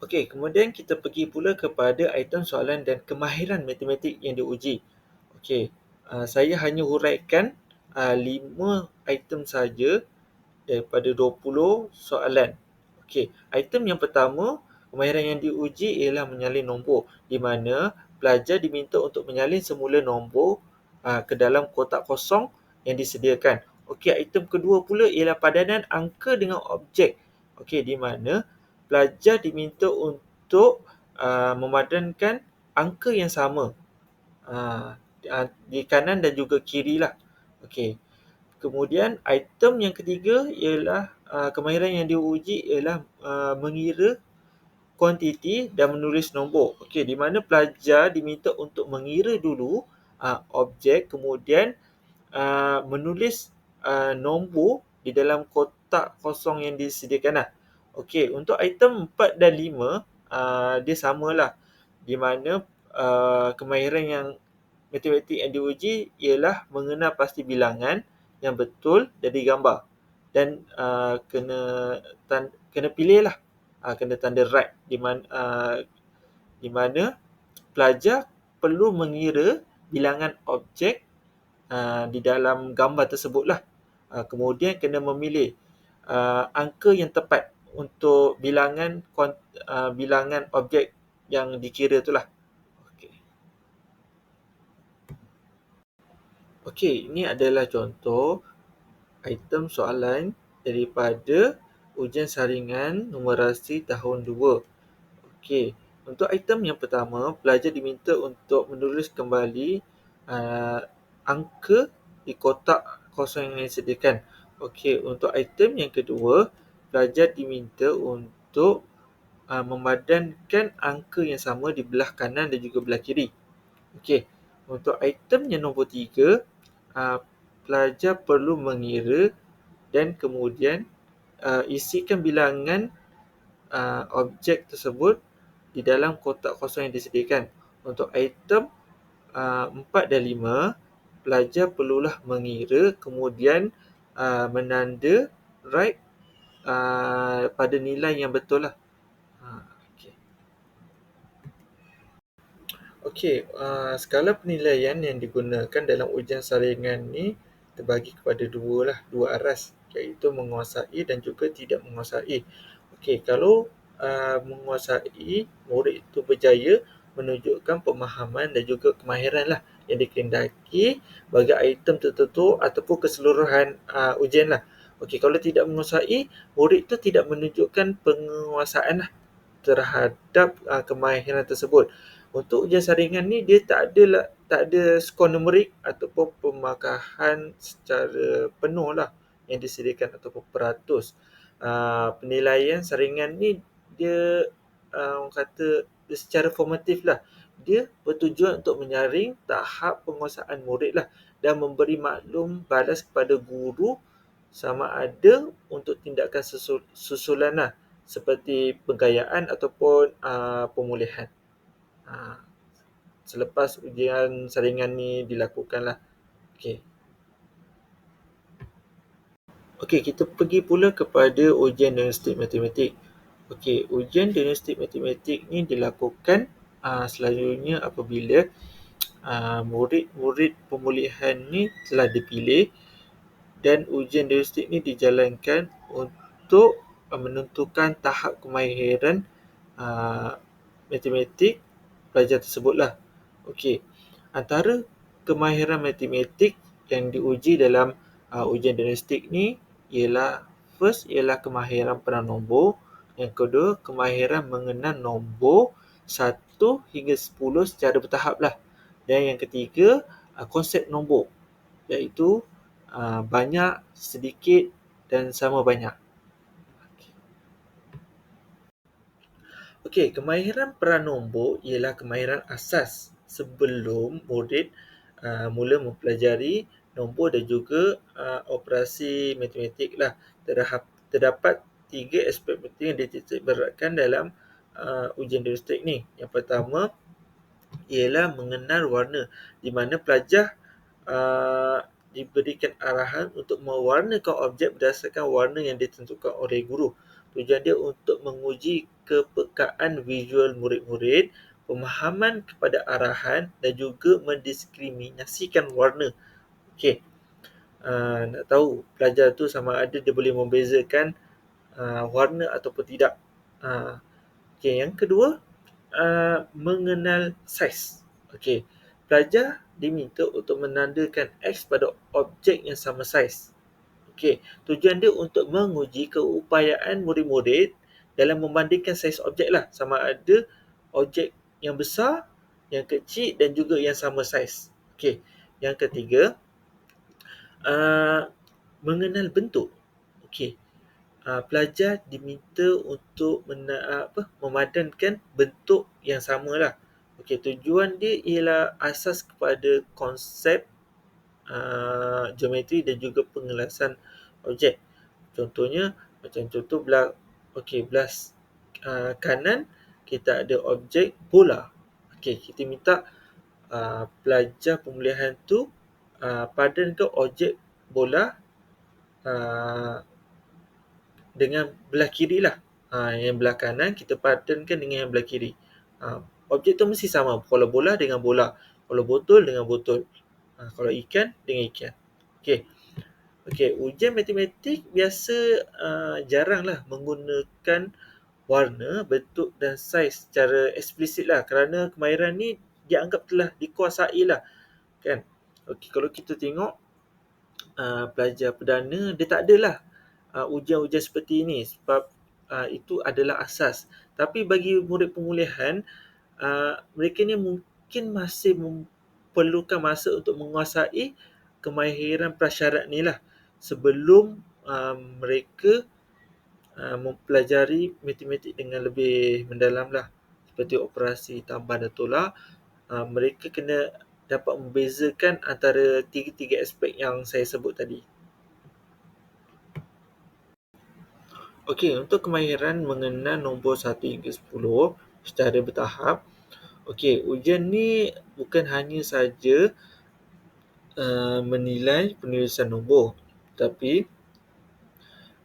Okey, kemudian kita pergi pula kepada item soalan dan kemahiran matematik yang diuji. Okey, uh, saya hanya huraikan uh, 5 item saja daripada 20 soalan. Okey, item yang pertama, kemahiran yang diuji ialah menyalin nombor di mana pelajar diminta untuk menyalin semula nombor uh, ke dalam kotak kosong yang disediakan. Okey, item kedua pula ialah padanan angka dengan objek. Okey, di mana pelajar diminta untuk uh, memadankan angka yang sama uh, di kanan dan juga kiri lah. Okey. Kemudian item yang ketiga ialah uh, kemahiran yang diuji ialah uh, mengira kuantiti dan menulis nombor. Okey, di mana pelajar diminta untuk mengira dulu uh, objek kemudian uh, menulis uh, nombor di dalam kotak kosong yang disediakan lah. Okey, untuk item 4 dan 5 uh, dia samalah. Di mana uh, kemahiran yang matematik yang diuji ialah mengenal pasti bilangan yang betul dari gambar. Dan uh, kena tan- kena pilih lah uh, kena tanda right di mana uh, di mana pelajar perlu mengira bilangan objek uh, di dalam gambar tersebut lah. Uh, kemudian kena memilih uh, angka yang tepat untuk bilangan uh, bilangan objek yang dikira tu lah. Okey, ini adalah contoh item soalan daripada ujian saringan numerasi tahun 2. Okey, untuk item yang pertama, pelajar diminta untuk menulis kembali uh, angka di kotak kosong yang disediakan. Okey, untuk item yang kedua, pelajar diminta untuk uh, memadankan angka yang sama di belah kanan dan juga belah kiri. Okey, untuk item yang nombor tiga, uh, pelajar perlu mengira dan kemudian uh, isikan bilangan uh, objek tersebut di dalam kotak kosong yang disediakan. Untuk item uh, 4 dan 5, pelajar perlulah mengira kemudian uh, menanda right uh, pada nilai yang betul lah. Okey, uh, skala penilaian yang digunakan dalam ujian saringan ni terbagi kepada dua lah, dua aras iaitu menguasai dan juga tidak menguasai. Okey, kalau uh, menguasai, murid itu berjaya menunjukkan pemahaman dan juga kemahiran lah yang dikehendaki bagi item tertentu ataupun keseluruhan uh, ujian lah. Okey, kalau tidak menguasai, murid itu tidak menunjukkan penguasaan lah terhadap uh, kemahiran tersebut untuk ujian saringan ni dia tak ada lah, tak ada skor numerik ataupun pemakahan secara penuh lah yang disediakan ataupun peratus. Uh, penilaian saringan ni dia uh, orang kata dia secara formatif lah. Dia bertujuan untuk menyaring tahap penguasaan murid lah dan memberi maklum balas kepada guru sama ada untuk tindakan susul, susulan lah seperti penggayaan ataupun uh, pemulihan. Ha, selepas ujian saringan ni dilakukanlah. Okey. Okey, kita pergi pula kepada ujian diagnostik matematik. Okey, ujian diagnostik matematik ni dilakukan uh, selanjutnya apabila uh, murid-murid pemulihan ni telah dipilih dan ujian diagnostik ni dijalankan untuk uh, menentukan tahap kemahiran uh, matematik pelajar tersebutlah. Okey. Antara kemahiran matematik yang diuji dalam uh, ujian diagnostik ni ialah first ialah kemahiran peran nombor, yang kedua kemahiran mengenal nombor 1 hingga 10 secara bertahap lah. Dan yang ketiga uh, konsep nombor iaitu uh, banyak, sedikit dan sama banyak. Okey, kemahiran peran nombor ialah kemahiran asas sebelum murid uh, mula mempelajari nombor dan juga uh, operasi matematik lah. Terhap, terdapat tiga aspek penting yang dititik beratkan dalam uh, ujian diagnostik ni. Yang pertama ialah mengenal warna di mana pelajar uh, diberikan arahan untuk mewarnakan objek berdasarkan warna yang ditentukan oleh guru. Tujuan dia untuk menguji kepekaan visual murid-murid, pemahaman kepada arahan dan juga mendiskriminasikan warna. Okey. Uh, nak tahu pelajar tu sama ada dia boleh membezakan uh, warna ataupun tidak. Uh, Okey, yang kedua uh, mengenal saiz. Okey. Pelajar diminta untuk menandakan X pada objek yang sama saiz. Okey, tujuan dia untuk menguji keupayaan murid-murid dalam membandingkan saiz objek lah. Sama ada objek yang besar, yang kecil dan juga yang sama saiz. Okey, yang ketiga, uh, mengenal bentuk. Okey, uh, pelajar diminta untuk mena, apa, memadankan bentuk yang sama lah. Okey, tujuan dia ialah asas kepada konsep uh, geometri dan juga pengelasan objek. Contohnya macam contoh belah okey belah uh, kanan kita ada objek bola. Okey, kita minta uh, pelajar pemulihan tu uh, padankan objek bola uh, dengan belah kiri lah. Uh, yang belah kanan kita padankan dengan yang belah kiri. Uh, objek tu mesti sama. Kalau bola dengan bola. Kalau botol dengan botol. Uh, kalau ikan dengan ikan. Okey. Okey, ujian matematik biasa uh, jaranglah menggunakan warna, bentuk dan saiz secara eksplisit lah kerana kemahiran ni dianggap telah dikuasai lah kan. Okey, kalau kita tengok uh, pelajar perdana dia tak adalah uh, ujian-ujian seperti ini sebab uh, itu adalah asas. Tapi bagi murid pemulihan uh, mereka ni mungkin masih memerlukan masa untuk menguasai kemahiran prasyarat ni lah. Sebelum uh, mereka uh, mempelajari matematik dengan lebih mendalam lah. Seperti operasi tambah dan tolak uh, mereka kena dapat membezakan antara tiga-tiga aspek yang saya sebut tadi. Okey, untuk kemahiran mengenal nombor 1 hingga 10 secara bertahap Okey, ujian ni bukan hanya saja uh, menilai penulisan nombor tapi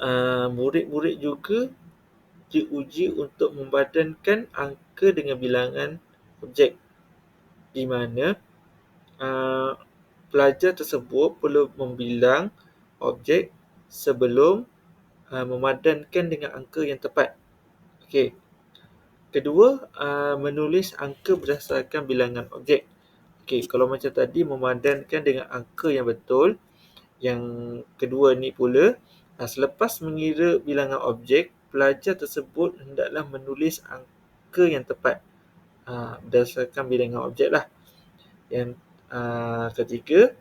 uh, murid-murid juga diuji untuk membadankan angka dengan bilangan objek di mana uh, pelajar tersebut perlu membilang objek sebelum uh, memadankan dengan angka yang tepat. Okey. Kedua, uh, menulis angka berdasarkan bilangan objek. Okey, kalau macam tadi memadankan dengan angka yang betul, yang kedua ni pula, selepas mengira bilangan objek, pelajar tersebut hendaklah menulis angka yang tepat ha, berdasarkan bilangan objek lah. Yang uh, ketiga,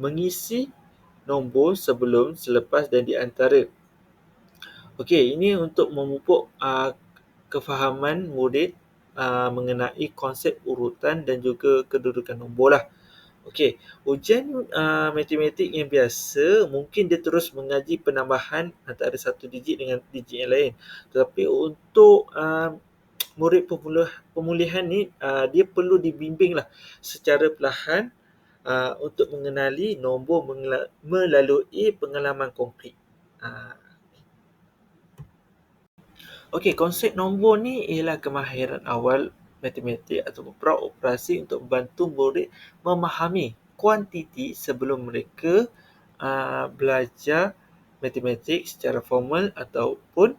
mengisi nombor sebelum, selepas dan di antara. Okey, ini untuk memupuk uh, kefahaman murid uh, mengenai konsep urutan dan juga kedudukan nombor lah. Okey, ujian uh, matematik yang biasa mungkin dia terus mengaji penambahan antara satu digit dengan digit yang lain. Tetapi untuk uh, murid pemulihan, pemulihan ni uh, dia perlu dibimbinglah secara perlahan uh, untuk mengenali nombor melalui pengalaman konkret. Uh. Okey, konsep nombor ni ialah kemahiran awal matematik atau praoperasi untuk membantu murid memahami kuantiti sebelum mereka uh, belajar matematik secara formal ataupun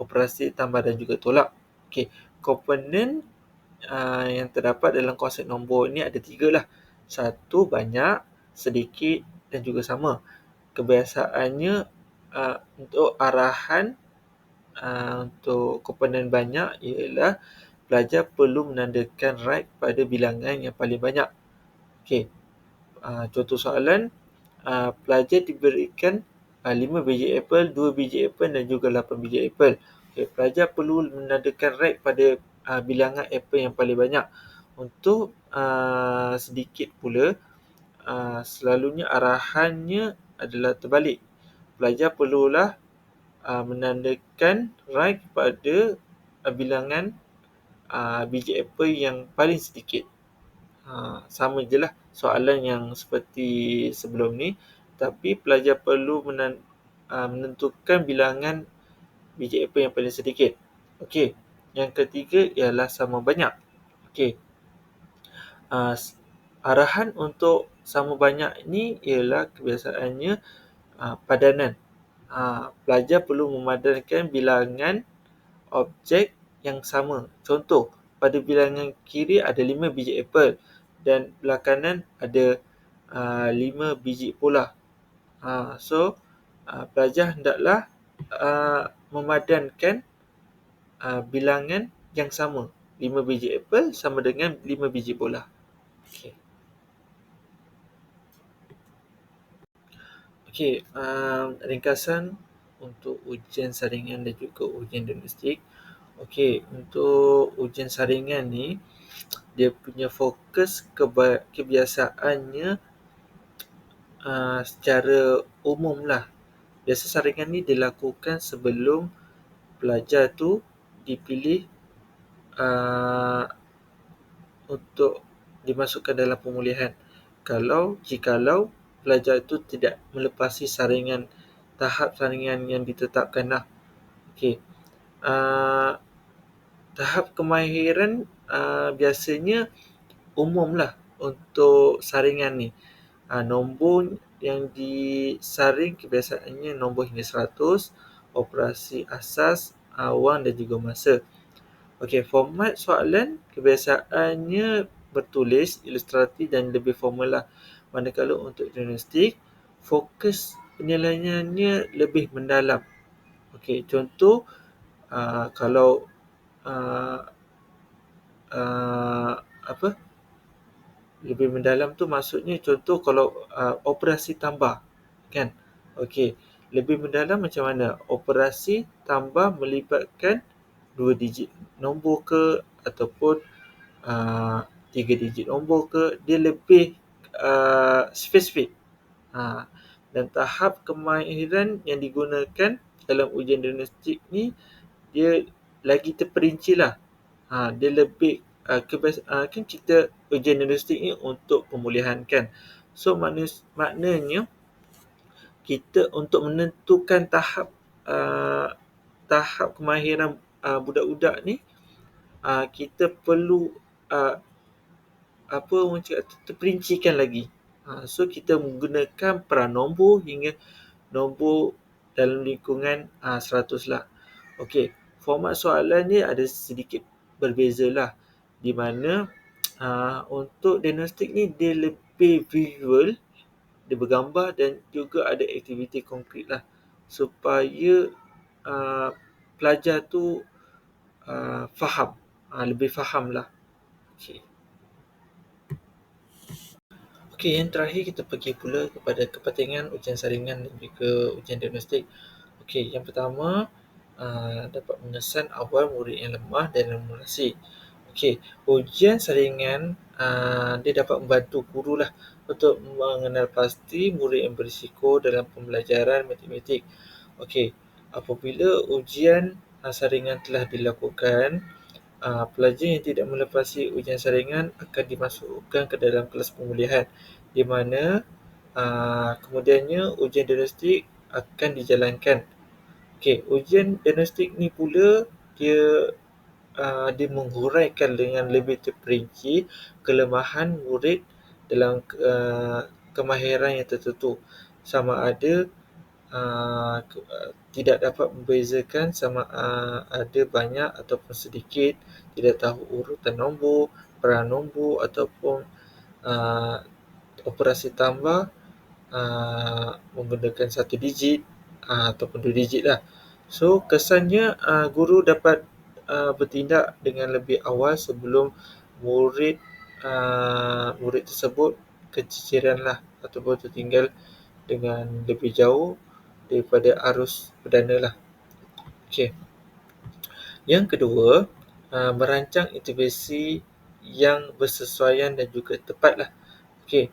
operasi tambah dan juga tolak. Okey, komponen uh, yang terdapat dalam konsep nombor ini ada tiga lah. Satu, banyak, sedikit dan juga sama. Kebiasaannya uh, untuk arahan uh, untuk komponen banyak ialah pelajar perlu menandakan right pada bilangan yang paling banyak. Okey. Uh, contoh soalan, uh, pelajar diberikan uh, 5 biji apple, 2 biji apple dan juga 8 biji apple. Okey, pelajar perlu menandakan right pada uh, bilangan apple yang paling banyak. Untuk uh, sedikit pula, uh, selalunya arahannya adalah terbalik. Pelajar perlulah uh, menandakan right pada uh, bilangan uh, biji apple yang paling sedikit. Uh, sama je lah soalan yang seperti sebelum ni. Tapi pelajar perlu menen, uh, menentukan bilangan biji apple yang paling sedikit. Okey. Yang ketiga ialah sama banyak. Okey. Uh, arahan untuk sama banyak ni ialah kebiasaannya uh, padanan. Uh, pelajar perlu memadankan bilangan objek yang sama. Contoh, pada bilangan kiri ada 5 biji apple dan belah kanan ada uh, 5 biji pula. Uh, so, uh, pelajar hendaklah uh, memadankan uh, bilangan yang sama. 5 biji apple sama dengan 5 biji bola. Okey. Okey, um, ringkasan untuk ujian saringan dan juga ujian diagnostik. Okey, untuk ujian saringan ni dia punya fokus keba- kebiasaannya uh, secara umum lah. Biasa saringan ni dilakukan sebelum pelajar tu dipilih uh, untuk dimasukkan dalam pemulihan. Kalau jikalau pelajar itu tidak melepasi saringan tahap saringan yang ditetapkan lah. Okey. Uh, tahap kemahiran uh, biasanya umum lah untuk saringan ni. Uh, nombor yang disaring kebiasaannya nombor hingga 100, operasi asas, awang dan juga masa. Okey, format soalan kebiasaannya bertulis, ilustrasi dan lebih formal lah. Manakala untuk diagnostik, fokus penilaiannya lebih mendalam. Okey, contoh uh, kalau uh, uh, apa? Lebih mendalam tu maksudnya contoh kalau uh, operasi tambah kan? Okey lebih mendalam macam mana? Operasi tambah melibatkan dua digit nombor ke ataupun uh, tiga digit nombor ke dia lebih uh, spesifik uh, dan tahap kemahiran yang digunakan dalam ujian diagnostik ni dia lagi terperinci lah. Ha, dia lebih uh, kebiasa, uh, kan kita ujian diagnostik ni untuk pemulihan kan. So makna, maknanya kita untuk menentukan tahap uh, tahap kemahiran uh, budak-budak ni uh, kita perlu uh, apa orang cakap terperincikan lagi. Uh, so kita menggunakan peran nombor hingga nombor dalam lingkungan uh, 100 lah. Okey, format soalan ni ada sedikit berbeza lah di mana uh, untuk diagnostik ni dia lebih visual dia bergambar dan juga ada aktiviti konkret lah supaya uh, pelajar tu uh, faham uh, lebih faham lah okay. Okey, yang terakhir kita pergi pula kepada kepentingan ujian saringan dan juga ujian diagnostik. Okey, yang pertama, uh, dapat mengesan awal murid yang lemah dalam memulasi. Okey, ujian saringan uh, dia dapat membantu guru lah untuk mengenal pasti murid yang berisiko dalam pembelajaran matematik. Okey, apabila ujian uh, saringan telah dilakukan, pelajar yang tidak melepasi ujian saringan akan dimasukkan ke dalam kelas pemulihan di mana uh, kemudiannya ujian diagnostik akan dijalankan. Okey, ujian diagnostik ni pula dia uh, dia menghuraikan dengan lebih terperinci kelemahan murid dalam uh, kemahiran yang tertentu. Sama ada uh, tidak dapat membezakan sama uh, ada banyak ataupun sedikit tidak tahu urutan nombor peran nombor ataupun uh, operasi tambah uh, menggunakan satu digit uh, ataupun dua digit lah. So kesannya uh, guru dapat uh, bertindak dengan lebih awal sebelum murid uh, murid tersebut keciciran lah ataupun tertinggal dengan lebih jauh daripada arus perdana lah. Okay. Yang kedua, uh, merancang intervensi yang bersesuaian dan juga tepat lah. Okay.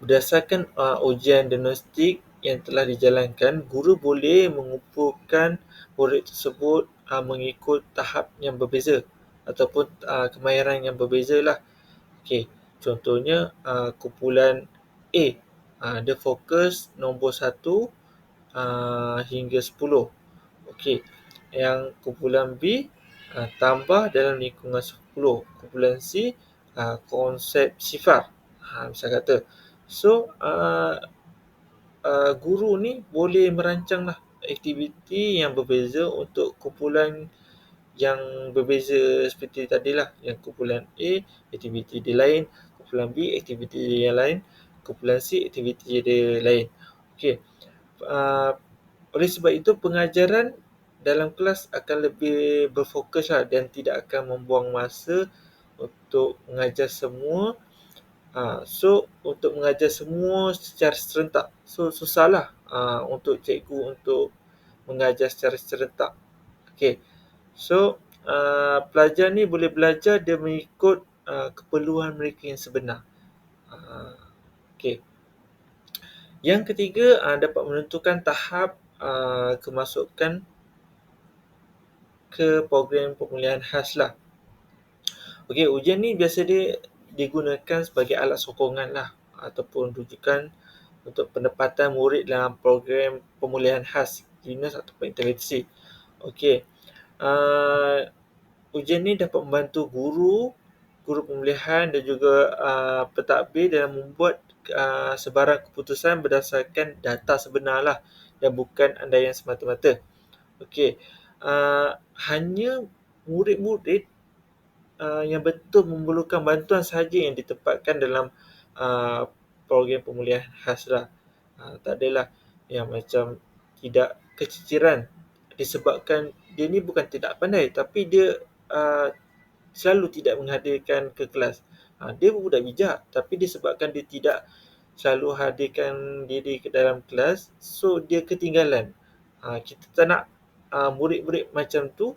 Berdasarkan uh, ujian diagnostik yang telah dijalankan, guru boleh mengumpulkan murid tersebut uh, mengikut tahap yang berbeza ataupun uh, kemahiran yang berbeza lah. Okay. Contohnya uh, kumpulan A, uh, dia fokus nombor 1 uh, hingga 10. Okey. Yang kumpulan B uh, tambah dalam lingkungan 10. Kumpulan C uh, konsep sifar. Ha, misal kata. So, uh, uh, guru ni boleh merancanglah aktiviti yang berbeza untuk kumpulan yang berbeza seperti tadilah. Yang kumpulan A, aktiviti dia lain. Kumpulan B, aktiviti dia yang lain. Kumpulan C, aktiviti dia lain. Okey. Uh, oleh sebab itu, pengajaran dalam kelas akan lebih berfokus lah dan tidak akan membuang masa untuk mengajar semua. Ha, so, untuk mengajar semua secara serentak. So, susahlah ha, untuk cikgu untuk mengajar secara serentak. Okay. So, uh, pelajar ni boleh belajar dia mengikut uh, keperluan mereka yang sebenar. Uh, okay. Yang ketiga, uh, dapat menentukan tahap uh, kemasukan ke program pemulihan khas lah. Okey, ujian ni biasa dia digunakan sebagai alat sokongan lah ataupun rujukan untuk penempatan murid dalam program pemulihan khas dinas atau intervensi. Okey. Uh, ujian ni dapat membantu guru, guru pemulihan dan juga uh, pentadbir dalam membuat uh, sebarang keputusan berdasarkan data sebenar lah dan bukan andaian semata-mata. Okey uh, hanya murid-murid uh, yang betul memerlukan bantuan sahaja yang ditempatkan dalam uh, program pemulihan khas lah. Uh, tak adalah yang macam tidak keciciran disebabkan dia ni bukan tidak pandai tapi dia uh, selalu tidak menghadirkan ke kelas. Uh, dia budak bijak tapi disebabkan dia tidak selalu hadirkan diri ke dalam kelas so dia ketinggalan. Uh, kita tak nak uh, murid-murid macam tu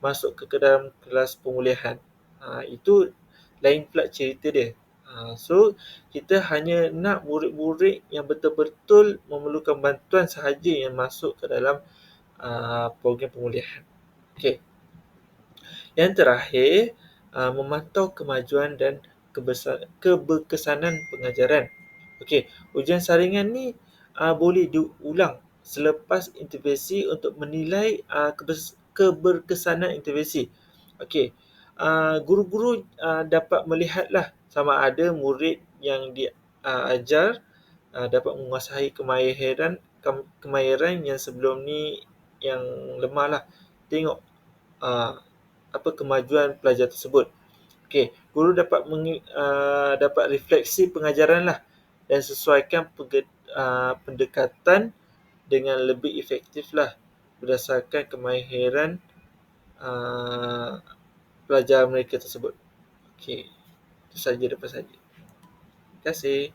masuk ke, ke dalam kelas pemulihan. Uh, itu lain pula cerita dia. Uh, so, kita hanya nak murid-murid yang betul-betul memerlukan bantuan sahaja yang masuk ke dalam uh, program pemulihan. Okey. Yang terakhir, uh, memantau kemajuan dan keberkesanan pengajaran. Okey, ujian saringan ni uh, boleh diulang selepas intervensi untuk menilai uh, keberkesanan intervensi. Okey, uh, guru-guru uh, dapat melihatlah sama ada murid yang diajar uh, uh, dapat menguasai kemahiran kemahiran yang sebelum ni yang lemah lah. Tengok uh, apa kemajuan pelajar tersebut. Okey, guru dapat meng, uh, dapat refleksi pengajaran lah dan sesuaikan pege, uh, pendekatan dengan lebih efektif lah berdasarkan kemahiran uh, pelajar mereka tersebut. Okey, itu saja dapat saja. Terima kasih.